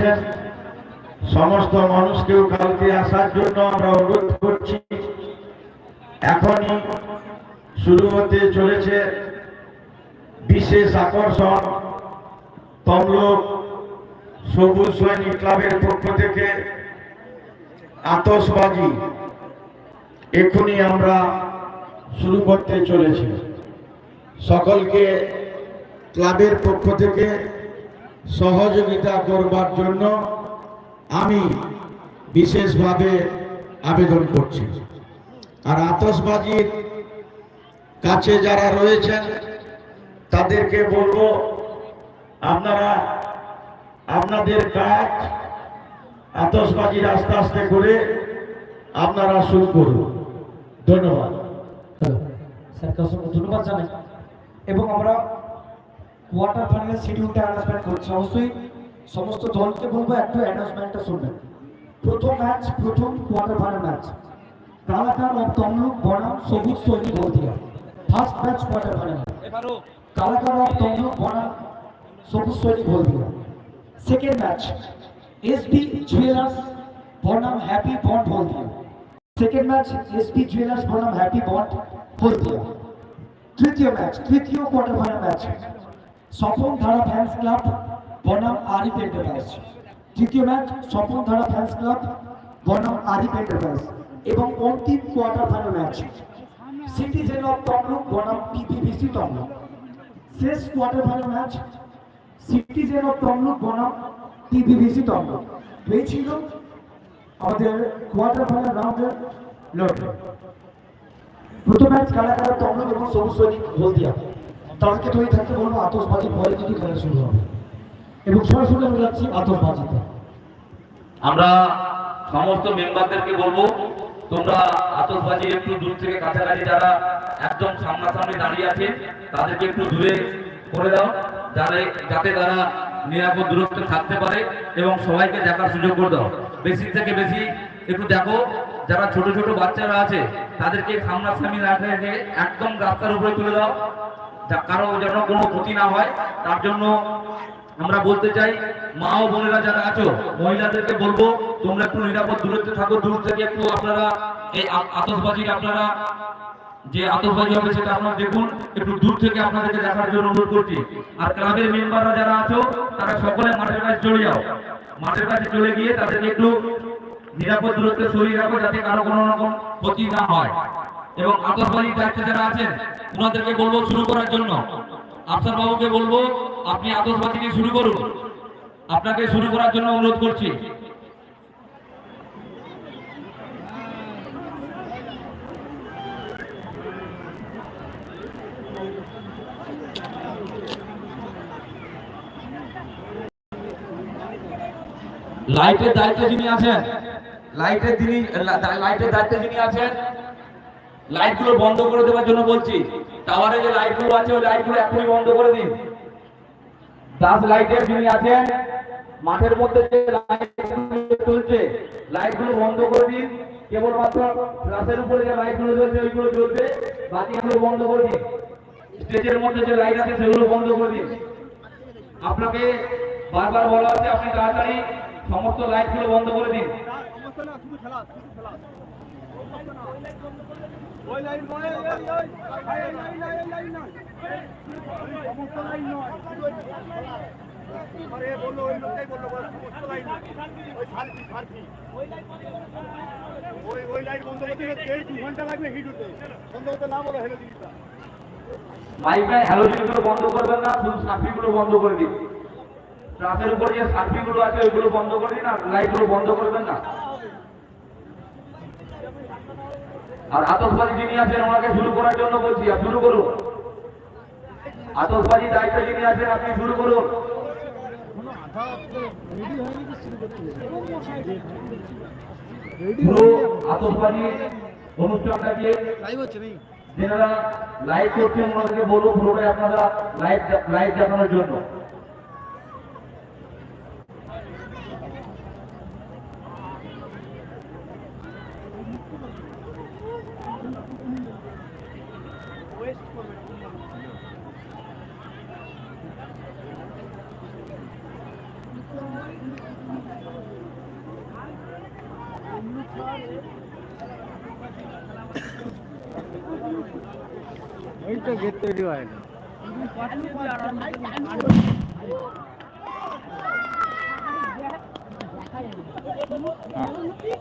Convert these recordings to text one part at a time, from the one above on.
রয়েছেন সমস্ত মানুষকেও কালকে আসার জন্য আমরা অনুরোধ করছি। এখনই শুরু হতে চলেছে বিশেষ আকর্ষণ তমলুক সবুজ সৈনিক ক্লাবের পক্ষ থেকে আতসবাজি এখনই আমরা শুরু করতে চলেছি। সকলকে ক্লাবের পক্ষ থেকে সহযোগিতা করবার জন্য আমি বিশেষভাবে আবেদন করছি। আর আতসবাজির কাছে যারা রয়েছেন, তাদেরকে বলব, আপনারা আপনাদের কাজ আতসবাজির আস্তে আস্তে করে আপনারা শুরু করুন। ধন্যবাদ। অসংখ্য ধন্যবাদ জানাই। এবং আমরা কোয়ার্টার ফাইনাল শিডিউলটা অ্যানাউন্সমেন্ট করছি। অবশ্যই সমস্ত দলকে বলব একটু অ্যানাউন্সমেন্টটা শুনবেন। প্রথম ম্যাচ প্রথম quarter final match Kalakar of Tamluk বনাম Sabuj Sainik Haldia. First match quarter final Kalakar of Tamluk বনাম Sabuj Sainik Haldia. Second match SB jewellers বনাম happy bond Haldia. Second match SP jewellers বনাম happy bond Haldia. তৃতীয় match তৃতীয় quarter final match Swapan Dhara fans club বনাম Arif enterprise তৃতীয় match Swapan Dhara fans club বনাম Arif enterprise এবং অন্তিম quarter final match citizen of Tamluk, বনাম পিপিভিসি তমলুক। শেষ quarter final match citizen of Tamluk, বনাম পিপিভিসি তমলুক। এই ছিল আমাদের কোয়ার্টার ফাইনাল রাউন্ডের লড়াই। প্রথম ম্যাচ কালাকারা তমলুক এবং সবুজ সৈনিক হলদিয়া। তাদেরকে তৈরি থাকতে বলব আতসবাজি পরে যদি খেলা শুরু হবে। এবং সরাসরি আমরা যাচ্ছি আতসবাজিতে আমরা সমস্ত মেম্বারদেরকে বলব, তোমরা আতসবাজি একটু দূর থেকে কাছাকাছি যারা একদম সামনাসামনি দাঁড়িয়ে আছে, তাদেরকে একটু দূরে করে দাও, যাতে যাতে তারা নিরাপদ দূরত্বে থাকতে পারে এবং সবাইকে দেখার সুযোগ করে দাও। বেশি থেকে বেশি একটু দেখো, যারা ছোট ছোট বাচ্চারা আছে, তাদেরকে সামনাসামনি রেখে, একদম রাস্তার উপরে তুলে দাও। কারও যেন কোনো ক্ষতি না হয়, তার জন্য আমরা বলতে চাই, মা ও বোনেরা যারা আছো, মহিলাদেরকে বলব, তোমরা একটু নিরাপদ দূরত্বে থাকো। দূর থেকে একটু আপনারা এই আ- আতশবাজির আপনারা যে আতশবাজি হবে সেটা আপনারা দেখুন। একটু দূর থেকে আপনাদেরকে দেখার জন্য অনুরোধ করছি। আর ক্লাবের মেম্বাররা যারা আছো, তারা সকলে মাঠের কাছে চলে যাও। মাঠের কাছে চলে গিয়ে তাদেরকে একটু নিরাপদ দূরত্বে সরিয়ে রাখো, যাতে কারও কোনো রকম ক্ষতি না হয়। এবং আতশবাজির দায়িত্বে যারা আছেন ওনাদেরকে বলব শুরু করার জন্য। আফসার বাবুকে বলব, আপনি আতশবাজি শুরু করুন। আপনাকে শুরু করার জন্য অনুরোধ করছি। লাইটের দায়িত্বে যিনি আছেন, লাইটের যিনি লাইটের দায়িত্বে যিনি আছেন লাইটগুলো বন্ধ করে দেওয়ার জন্য বলছি। টাওয়ারে যে লাইটগুলো আছে, ওই লাইটগুলো এখনই বন্ধ করে দিন। দাস লাইটের যিনি আছেন, মাঠের মধ্যে যে লাইটগুলো চলছে, লাইটগুলো বন্ধ করে দিন। কেবলমাত্র রাতের উপরে যে লাইটগুলো জ্বলছে, ওইগুলো জ্বলবে বাকিগুলো বন্ধ করে দিন। স্টেজের মধ্যে যে লাইট আছে, সেগুলো বন্ধ করে দিন। আপনাকে বারবার বলা হচ্ছে, আপনি তাড়াতাড়ি সমস্ত লাইটগুলো বন্ধ করে দিন। বলল ওই লোকটাই বলল বলো, সমস্ত ওই সার্ফি সার্ফি ওই ওই লাইট বন্ধ করতে দু ঘণ্টা লাগবে হিট হতে না বলো হেলে দিনটা মাইকে হ্যালোজিনগুলো বন্ধ করবেন না শুধু সার্ফিগুলো বন্ধ করে দিন ট্রাকের উপর যে সার্ফিগুলো আছে ওইগুলো বন্ধ করে দিন আর লাইটগুলো বন্ধ করবেন না আর আতশবাজি যিনি আছেন ওনাকে শুরু করার জন্য বলছি, আর শুরু করুন। আতশবাজি দায়িত্ব যিনি আছেন, আপনি শুরু করুন। আপনারা লাইভ লাইভ দেখানোর জন্য। তো গেট তৈরি হয়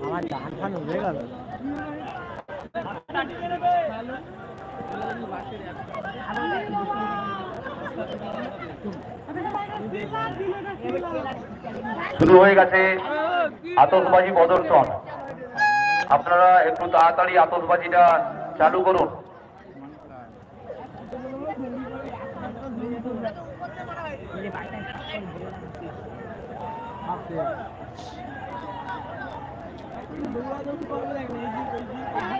আমার ডান ফান উঠে গেল। শুরু হয়ে গেছে আতশবাজি প্রদর্শন। আপনারা একটু তাড়াতাড়ি আতশবাজিটা চালু করুন। ভাই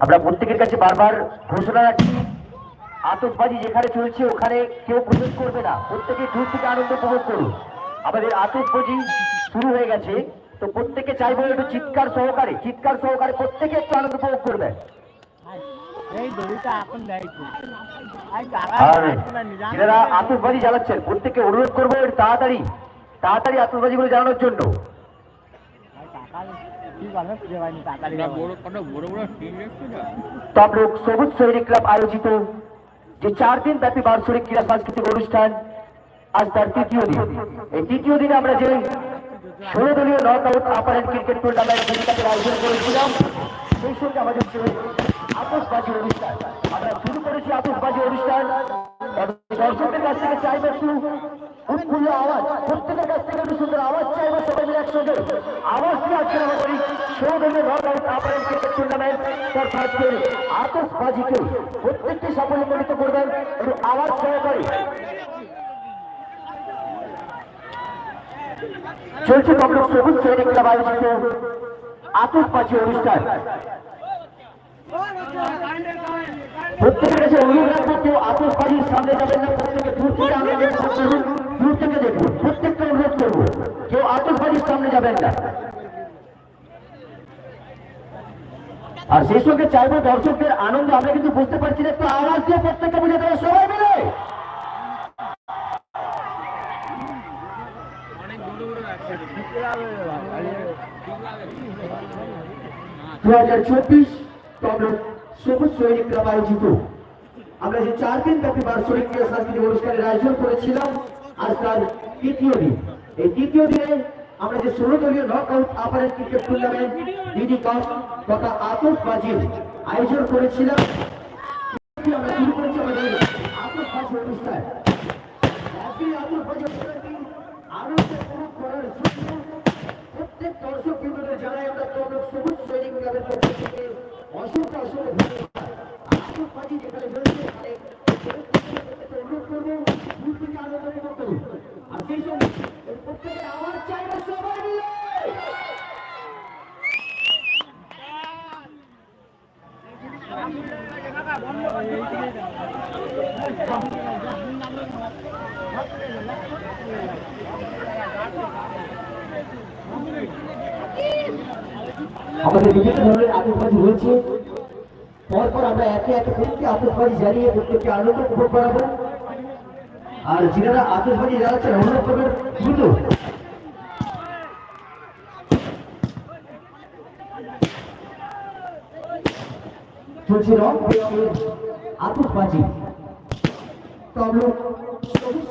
আমরা প্রত্যেকের কাছে বারবার ঘোষণা রাখছি আতসবাজি যেখানে চলছে ওখানে কেউ প্রবেশ করবে না। প্রত্যেকে দূর থেকে আনন্দ উপভোগ করুন। আমাদের আতসবাজি শুরু হয়ে গেছে। তো প্রত্যেকে চাইব একটু চিৎকার সহকারে চিৎকার সহকারে প্রত্যেকে একটু আনন্দ উপভোগ করবে। আর যারা আতসবাজি জ্বালাচ্ছেন। প্রত্যেকে অনুরোধ করব একটু তাড়াতাড়ি তাড়াতাড়ি জন্য। কি বলে? তাড়াতাড়ি তো সবুজ সৈনিক ক্লাব আয়োজিত যে চার দিন ব্যাপী বার্ষিক ক্রীড়া সাংস্কৃতিক অনুষ্ঠান আজ তার তৃতীয় দিন। এই তৃতীয় দিনে আমরা যে ষোলো দলীয় নক আউট আপারেন্ট ক্রিকেট টুর্নামেন্ট ভূমিকাকে আয়োজন করেছিলাম, সেই সঙ্গে আমাদের ছিল আতসবাজি অনুষ্ঠান, আমরা শুরু করেছি আতসবাজি অনুষ্ঠান। দর্শকদের কাছ থেকে চাইবে একটু উৎফুল্ল আওয়াজ, প্রত্যেকের কাছ থেকে একটু সুন্দর আওয়াজ চাইবে সবাই মিলে একসঙ্গে। আওয়াজ দিয়ে আজকে আমরা করি ষোলো দলীয় নক আউট আপারেন্ট ক্রিকেট টুর্নামেন্ট তার আজকের আতসবাজিকে প্রত্যেকটি সাফল্যমণ্ডিত করবেন একটু আওয়াজ সহকারে চলছে কমলক সবুজ সৈনিক ক্লাব আয়োজিত আতসবাজি অনুষ্ঠান। প্রত্যেকের কাছে অনুরোধ রাখব আতসবাজির সামনে যাবেন না, প্রত্যেকে দূর থেকে দেখুন, প্রত্যেককে অনুরোধ করব, কেউ আতসবাজির সামনে যাবেন না। আর সেই সঙ্গে চাইব দর্শকদের আনন্দ, আমরা কিন্তু বুঝতে পারছি না, একটু আওয়াজ দিয়ে প্রত্যেককে বুঝে দেবো সবাই মিলে। দু হাজার চব্বিশ তমলুক সবুজ সৈনিক আমরা যে চার দিন ব্যাপী বার্ষিক ক্রীড়া অনুষ্ঠানের আয়োজন করেছিলাম, আজ তার তৃতীয় দিন। এই তৃতীয় দিনে আমরা যে ষোলো দলীয় নক আউট আপারেন্ট ক্রিকেট আয়োজন করেছিলাম। আমরা শুরু আজকে এই আতসবাজি অনুষ্ঠানটি আনন্দ উপভোগ করার জন্য প্রত্যেক দর্শক বিন্দুদের জানাই আমরা তমলুক সবুজ সৈনিক ক্লাবের পক্ষ থেকে অসংখ্য অসংখ্য ধন্যবাদ আতসবাজি যেখানে চলছে এখানে প্রত্যেককে অনুরোধ করব দূর থেকে আনন্দ উপভোগ করুন আর সেই সঙ্গে এই প্রত্যেকের আওয়াজ চাইবে সবাই মিলে আমাদের বিভিন্ন ধরনের আতসবাজি রয়েছে। পরপর আমরা একে একে প্রত্যেককে আতসবাজি জ্বালিয়ে প্রত্যেককে আনন্দ উপভোগ করাবো। আর যারা আতসবাজি জ্বালাচ্ছেন অনুরোধ করবেন, দ্রুত। চলছে রং বেরঙের আতসবাজি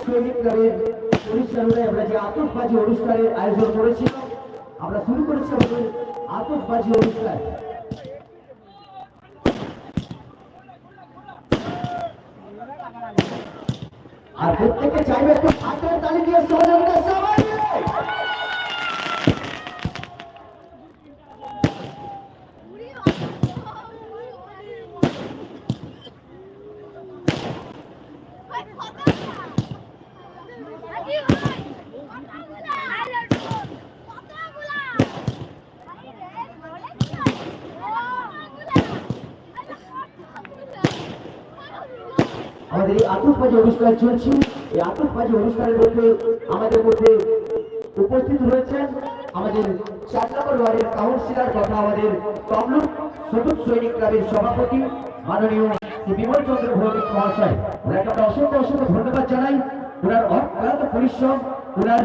তো আমরা সবুজ সৈনিক ক্লাবের পরিচালনায় আমরা যে আতসবাজি অনুষ্ঠানের আয়োজন করেছি, আমরা শুরু করেছি আমাদের আতসবাজি অনুষ্ঠান। আর প্রত্যেকে চাইবে একটু হাতের তালি দিয়ে সহযোগিতা সবাই। আমাদের এই আতসবাজি অনুষ্ঠান চলছে। এই আতসবাজি অনুষ্ঠানের মধ্যে আমাদের মধ্যে উপস্থিত রয়েছেন আমাদের চার নম্বর ওয়ার্ডের কাউন্সিলর তথা আমাদের তমলুক সবুজ সৈনিক ক্লাবের সভাপতি মাননীয় বিমল চন্দ্র ভৌমিক মহাশয়। ওনাকে আমরা অসংখ্য অসংখ্য ধন্যবাদ জানাই। ওনার অক্লান্ত পরিশ্রম, ওনার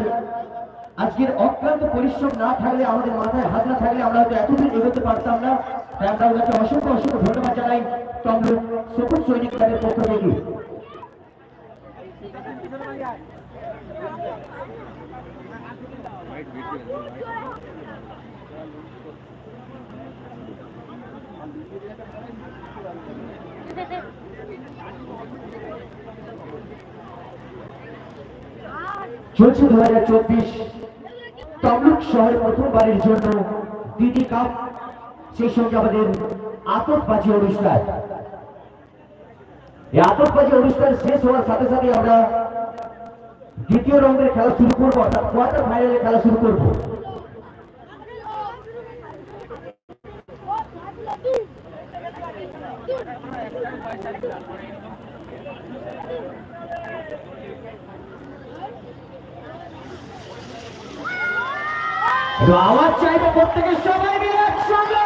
আজকের অক্লান্ত পরিশ্রম না থাকলে আমাদের মাথায় হাত না থাকলে আমরা হয়তো এতদিন এগোতে পারতাম না। তাই আমরা ওনাকে অসংখ্য অসংখ্য ধন্যবাদ জানাই তমলুক সবুজ সৈনিক ক্লাবের পক্ষ থেকে। চলছে দু হাজার চব্বিশ। তমলুক শহরে প্রথমবারের জন্য দিদি কাপ। সেই সঙ্গে আমাদের আতসবাজি অনুষ্ঠান। এই আতসবাজি অনুষ্ঠান শেষ হওয়ার সাথে সাথে আমরা দ্বিতীয় রাউন্ডের খেলা শুরু করব, অর্থাৎ কোয়ার্টার খেলা শুরু করব। আওয়াজ চাইবে প্রত্যেকের সবাই মিলে একসঙ্গে!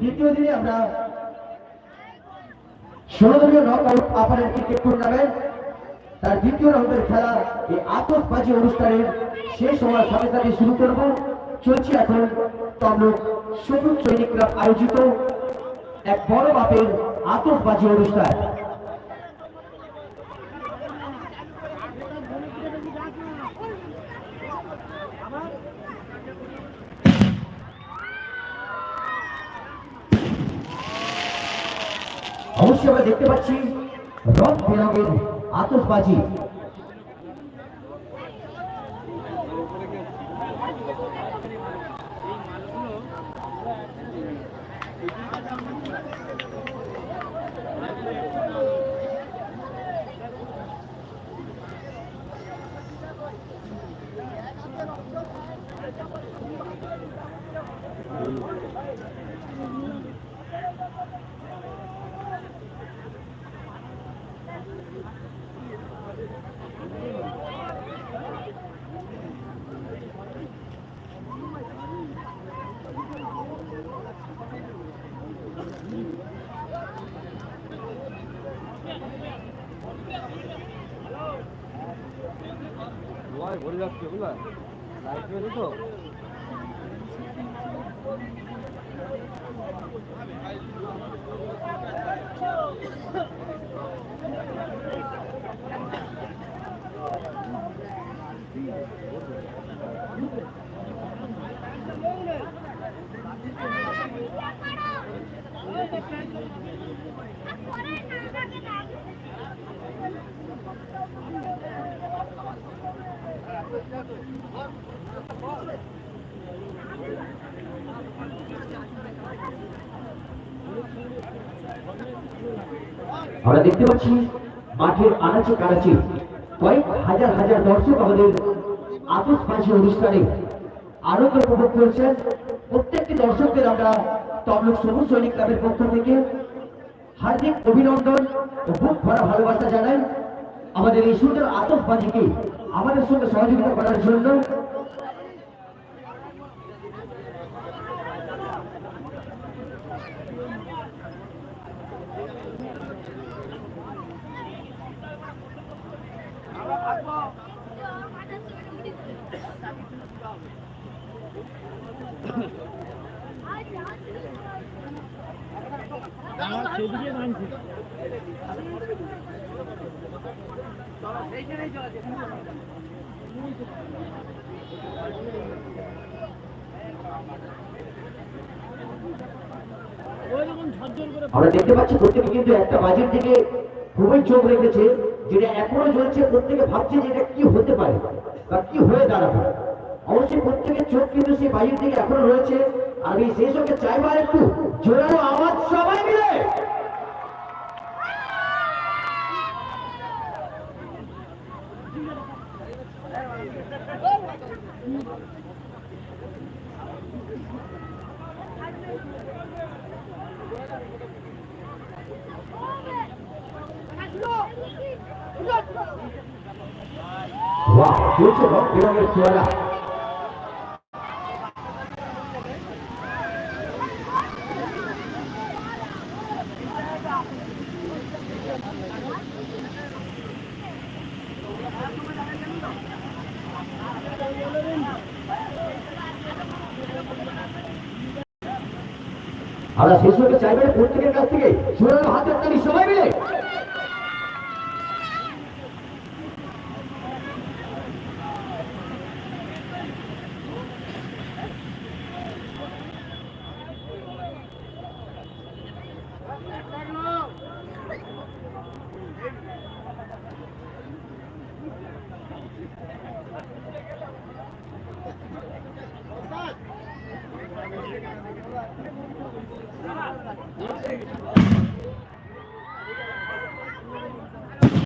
দ্বিতীয় দিনে আমরা ষোলো দলীয় নক আপারের ক্রিকেট টুর্নামেন্ট, তার দ্বিতীয় রাউন্ডের খেলা এই আতসবাজি অনুষ্ঠানের শেষ হওয়ার সাথে সাথে শুরু করব। চলছে এখন তমলুক সবুজ সৈনিক ক্লাব আয়োজিত এক বড় বাপের আতসবাজি অনুষ্ঠান অবশ্যই আমরা দেখতে পাচ্ছি রং বেরঙের আতসবাজি মাথায় ভরে যাচ্ছে বুঝলা লাইট মেরে তো আমরা দেখতে পাচ্ছি মাঠের আনাচে কানাচে কয়েক হাজার হাজার দর্শক আমাদের অনুষ্ঠানে আনন্দ উপভোগ করেছেন। প্রত্যেকটি দর্শকদের আমরা তমলুক সবুজ সৈনিক ক্লাবের পক্ষ থেকে হার্দিক অভিনন্দন ও ভরা ভালোবাসা জানাই। আমাদের এই সুন্দর আতসবাজিকে আমাদের সঙ্গে সহযোগিতা করার জন্য আমরা দেখতে পাচ্ছি প্রত্যেকে কিন্তু একটা বাজির দিকে খুবই চোখ রেখেছে, যেটা এখনও চলছে প্রত্যেকে ভাবছে যে এটা কি হতে পারে বা কি হয়ে দাঁড়াবে। অবশ্যই প্রত্যেকের চোখ কিন্তু সেই বাজির দিকে এখনও রয়েছে। আমি সেই সঙ্গে চাইবার একটু জোরালো আওয়াজ সবাই মিলে। বাহ চলছে রং বেরঙের চুয়ারা আমরা শেষ হতে চাইবেন?